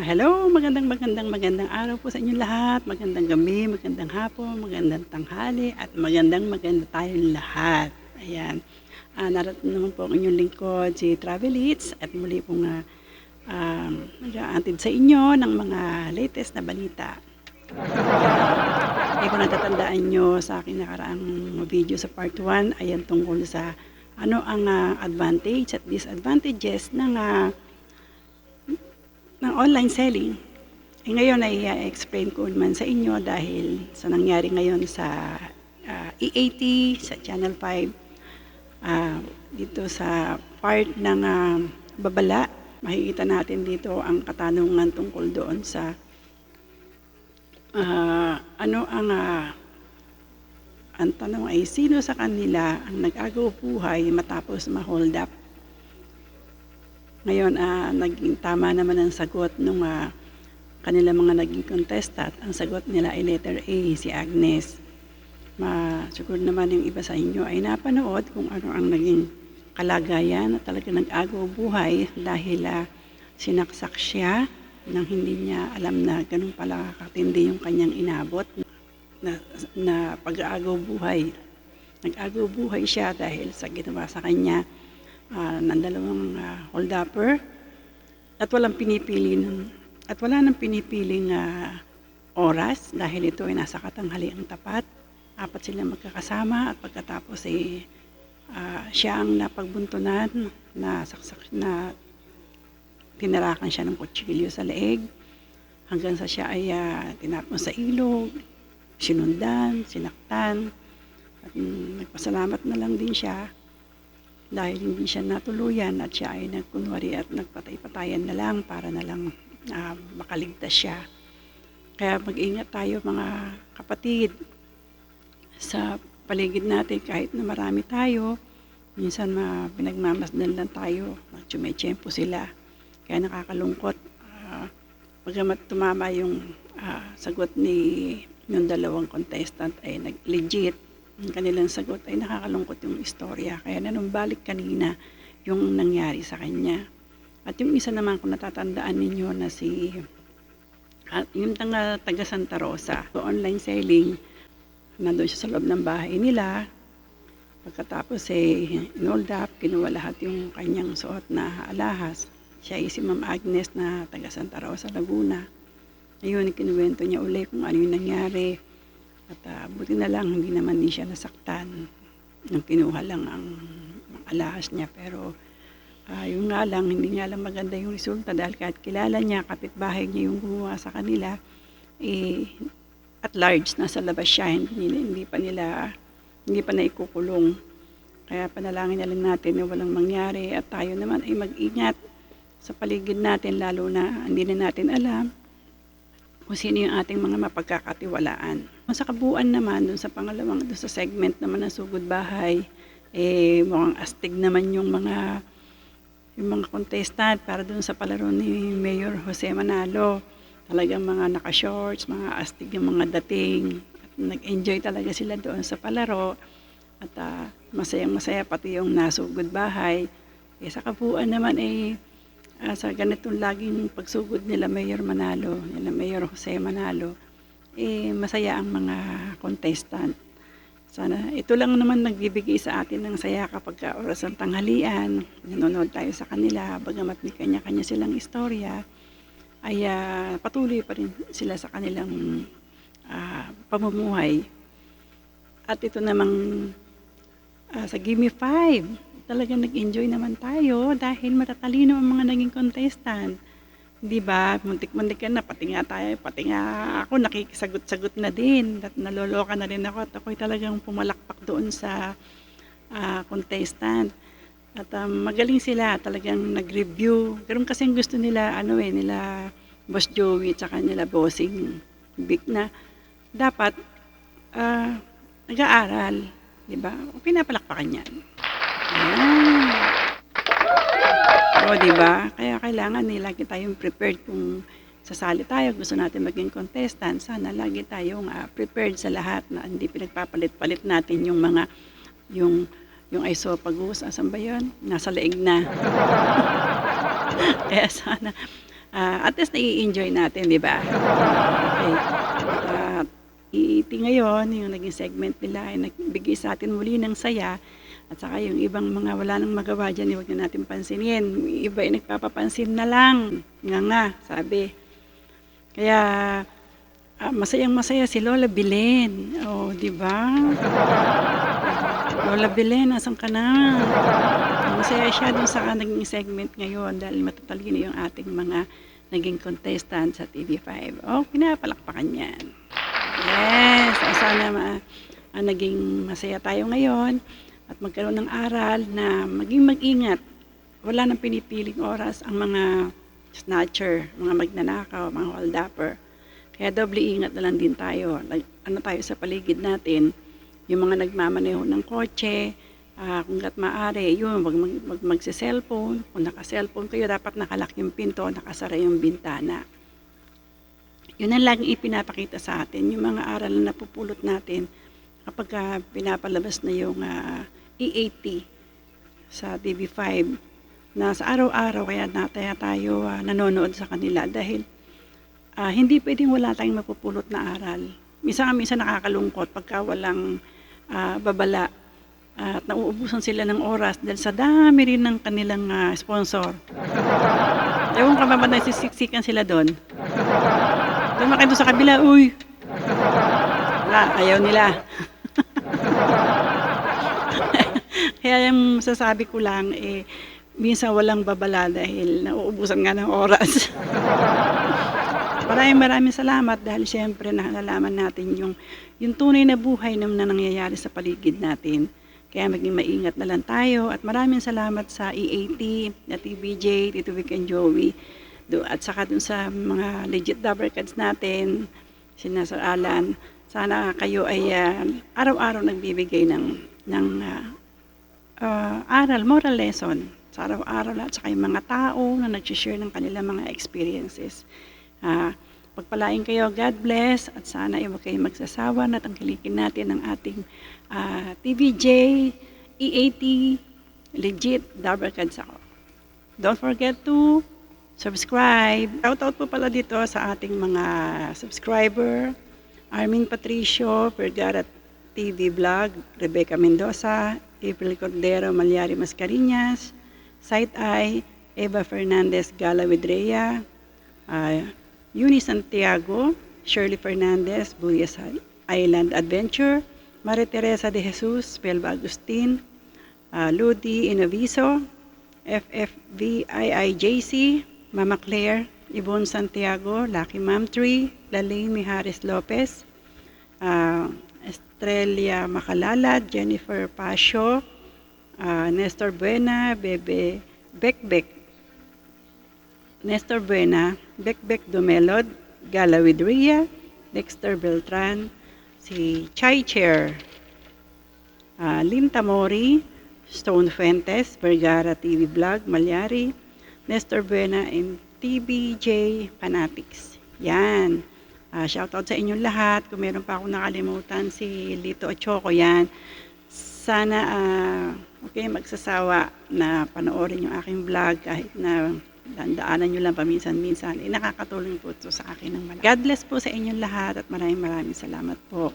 hello, magandang magandang magandang araw po sa inyong lahat. Magandang gabi, magandang hapon, magandang tanghali, at magandang maganda tayong lahat. Ayan. Ah, narating naman po ang inyong lingkod, si Travel Eats, at muli pong uh, um, nag-aantid sa inyo ng mga latest na balita. Hindi ko natatandaan nyo sa aking nakaraang video sa part 1, ayan tungkol sa ano ang ah, advantage at disadvantages ng ah, ng online selling. Eh, ngayon ay uh, explain ko naman sa inyo dahil sa nangyari ngayon sa uh, EAT, sa Channel 5, uh, dito sa part ng uh, babala, makikita natin dito ang katanungan tungkol doon sa uh, ano ang uh, ang tanong ay sino sa kanila ang nag-agaw buhay matapos ma-hold up ngayon, uh, naging tama naman ang sagot ng uh, kanila mga naging contestant. Ang sagot nila ay letter A, si Agnes. Ma, siguro naman yung iba sa inyo ay napanood kung ano ang naging kalagayan at talaga nag-agaw buhay dahil uh, sinaksak siya nang hindi niya alam na ganun pala katindi yung kanyang inabot na, na pag-aagaw buhay. Nag-agaw buhay siya dahil sa ginawa sa kanya uh, ng dalawang uh, hold-upper at walang pinipili ng, at wala nang pinipiling uh, oras dahil ito ay nasa katanghaliang tapat. Apat sila magkakasama at pagkatapos ay uh, siya ang napagbuntunan na saksak na tinarakan siya ng kutsilyo sa leeg hanggang sa siya ay uh, tinapon sa ilog, sinundan, sinaktan. At um, nagpasalamat na lang din siya dahil hindi siya natuluyan at siya ay nagkunwari at nagpatay-patayan na lang para na lang uh, makaligtas siya. Kaya mag-ingat tayo mga kapatid sa paligid natin kahit na marami tayo. Minsan ma, pinagmamasdan lang tayo, magtsumechempo sila. Kaya nakakalungkot. Uh, pagamat tumama yung uh, sagot ni yung dalawang contestant ay nag-legit ang kanilang sagot ay nakakalungkot yung istorya. Kaya nanumbalik kanina yung nangyari sa kanya. At yung isa naman kung natatandaan ninyo na si at yung taga, taga Santa Rosa, so online selling, nandun siya sa loob ng bahay nila. Pagkatapos eh, inold up, kinuha lahat yung kanyang suot na alahas. Siya ay si Ma'am Agnes na taga Santa Rosa, Laguna. Ayun, kinuwento niya uli kung ano yung nangyari at uh, buti na lang, hindi naman din siya nasaktan. Nung kinuha lang ang, ang alahas niya. Pero uh, yung nga lang, hindi nga lang maganda yung resulta dahil kahit kilala niya, kapitbahay niya yung gumawa sa kanila, eh, at large, nasa labas siya, hindi, hindi pa nila, hindi pa na ikukulong. Kaya panalangin na lang natin na walang mangyari at tayo naman ay mag-ingat sa paligid natin, lalo na hindi na natin alam kung sino yung ating mga mapagkakatiwalaan. Sa kabuuan naman, dun sa pangalawang, dun sa segment naman ng Sugod Bahay, eh, mukhang astig naman yung mga yung mga contestant para dun sa palaro ni Mayor Jose Manalo. Talagang mga naka-shorts, mga astig yung mga dating. At nag-enjoy talaga sila doon sa palaro. At uh, masayang-masaya pati yung nasugod bahay. Eh, sa kabuuan naman eh, uh, sa ganitong laging pagsugod nila Mayor Manalo, nila Mayor Jose Manalo, eh, masaya ang mga contestant. Sana ito lang naman nagbibigay sa atin ng saya kapag ka oras ng tanghalian, nanonood tayo sa kanila, bagamat may kanya-kanya silang istorya, ay uh, patuloy pa rin sila sa kanilang uh, pamumuhay. At ito namang uh, sa Gimme 5, talagang nag-enjoy naman tayo dahil matatalino ang mga naging contestant. Di ba? Muntik-muntik na, pati nga tayo, pati nga ako nakikisagot-sagot na din. At naloloka na rin ako at ako'y talagang pumalakpak doon sa uh, contestant. At um, magaling sila, talagang nag-review. Pero kasi gusto nila, ano eh, nila Boss Joey at saka nila Bossing Big na dapat uh, nag-aaral. Di ba? Pinapalakpakan yan. Ayan. O, di ba? Kaya kailangan eh, lagi tayong prepared kung sasali tayo, gusto natin maging contestant, sana lagi tayong uh, prepared sa lahat na hindi pinagpapalit-palit natin yung mga, yung, yung isopagus, asan ba yun? Nasa leeg na. Kaya sana, ah, at least nai-enjoy natin, di ba? Okay. At iiti ngayon, yung naging segment nila ay nagbigay sa atin muli ng saya. At saka yung ibang mga wala nang magawa dyan, huwag na natin pansinin. Yung Iba ay nagpapapansin na lang. Nga nga, sabi. Kaya ah, masayang masaya si Lola Bilen. Oh, di ba? Lola Bilen, nasan ka na? Masaya siya dun sa naging segment ngayon dahil matatalino yung ating mga naging contestant sa TV5. Oh, pinapalakpakan yan. Yes, so sana ma- ah, naging masaya tayo ngayon at magkaroon ng aral na maging mag-ingat. Wala nang pinipiling oras ang mga snatcher, mga magnanakaw, mga hold upper. Kaya doble ingat na lang din tayo. Ano tayo sa paligid natin, yung mga nagmamaneho ng kotse, uh, kung gat maaari, yun, wag mag, mag, magse-cellphone. Kung naka-cellphone kayo, dapat nakalak yung pinto, nakasara yung bintana. Yun ang laging ipinapakita sa atin, yung mga aral na napupulot natin kapag uh, pinapalabas na yung uh, E80 sa TV5 na sa araw-araw kaya nataya tayo uh, nanonood sa kanila dahil uh, hindi pwedeng wala tayong mapupulot na aral. Minsan minsan nakakalungkot pagka walang uh, babala uh, at nauubusan sila ng oras dahil sa dami rin ng kanilang uh, sponsor. Ewan ka ba ba nagsisiksikan sila doon? Tumakay doon sa kabila, uy! Wala, ayaw nila. Kaya yung masasabi ko lang, eh, minsan walang babala dahil nauubusan nga ng oras. maraming maraming salamat dahil siyempre nalalaman natin yung, yung tunay na buhay na, na nangyayari sa paligid natin. Kaya maging maingat na lang tayo at maraming salamat sa EAT, na TBJ, Tito Vic and Joey. Do, at saka dun sa mga legit dabber cards natin, sina Sir Alan, sana kayo ay ah, araw-araw nagbibigay ng, ng ah, ah, aral, moral lesson sa araw-araw at saka mga tao na nag-share ng kanilang mga experiences. Ah, pagpalain kayo, God bless, at sana ay huwag kayong magsasawa na tangkilikin natin ang ating ah, TVJ, EAT, legit, Cards ako. Don't forget to subscribe. Shoutout po pala dito sa ating mga subscriber. Armin Patricio, Vergara TV Vlog, Rebecca Mendoza, April Cordero, Malyari Mascarinas, Sight Eye, Eva Fernandez Gala Vidrea, uh, Eunice Santiago, Shirley Fernandez, Buyas Island Adventure, Maria Teresa de Jesus, Belva Agustin, uh, Ludi Inoviso, FFVIIJC, Mama Claire, Yvonne Santiago, Lucky Ma'am Tree, Lalaine Mijares Lopez, uh, Estrella Makalala, Jennifer Pasio, uh, Nestor Buena, Bebe Bekbek, Nestor Buena, Bekbek Dumelod, Gala Widria, Dexter Beltran, si Chai Chair, uh, Linta Mori, Stone Fuentes, Vergara TV Vlog, Malyari, Nestor Buena, and TBJ Fanatics. Yan. Uh, shoutout sa inyong lahat. Kung meron pa akong nakalimutan, si Lito Ochoco, yan. Sana, uh, okay, magsasawa na panoorin yung aking vlog kahit na dandaanan nyo lang paminsan-minsan. Eh, nakakatulong po ito sa akin ng mal- God bless po sa inyong lahat at maraming maraming salamat po.